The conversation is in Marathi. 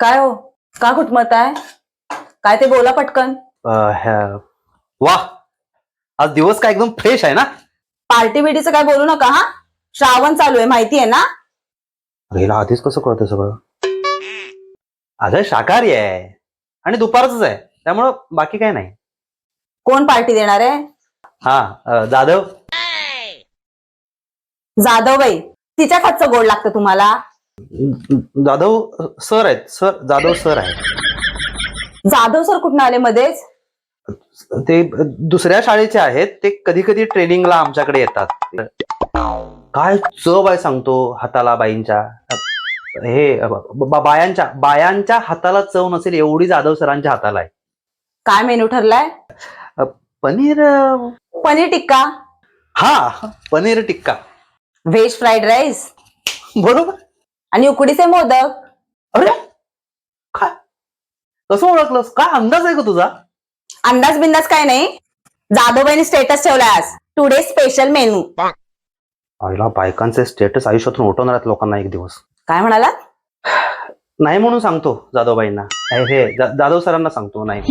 काय हो? का घुटमत आहे काय ते बोला पटकन. वा आज दिवस काय एकदम फ्रेश आहे ना? पार्टी बिटीचं काय बोलू नका हा? श्रावण चालू आहे माहिती आहे ना? अरे हिला आधीच कसं कळतं सगळं? अगं शाकाहारी आहे. आणि दुपारच आहे. त्यामुळं बाकी काय नाही. कोण पार्टी देणार आहे? हा अं, जाधव. जाधवबाई तिच्या हातचं गोड लागतं तुम्हाला? जाधव सर आहेत सर जाधव सर आहेत. जाधव सर कुठून आले मध्येच? ते दुसऱ्या शाळेचे आहेत ते कधी कधी ट्रेनिंगला आमच्याकडे येतात. काय चव आहे सांगतो हाताला बाईंच्या. हे ब- ब- बायांच्या बायांच्या हाताला चव नसेल एवढी जाधव सरांच्या हाताला आहे. काय मेनू ठरलाय? पनीर अं, पनीर टिक्का? हा paneer tikka. Veg fried rice बरोबर. आणि उकडीचे मोदक? अरे काय? कसं ओळखलंस? काय अंदाज आहे का तुझा? अंदाज बिंदाज काय नाही. जाधवबाईने स्टेटस ठेवलाय आज. टुडे स्पेशल मेनू आईला बायकांचे स्टेटस आयुष्यातून उठवणार आहेत लोकांना एक दिवस. काय म्हणाला? नाही म्हणून सांगतो जाधवबाईंना. हे हे, जा- जाधव सरांना सांगतो नाही.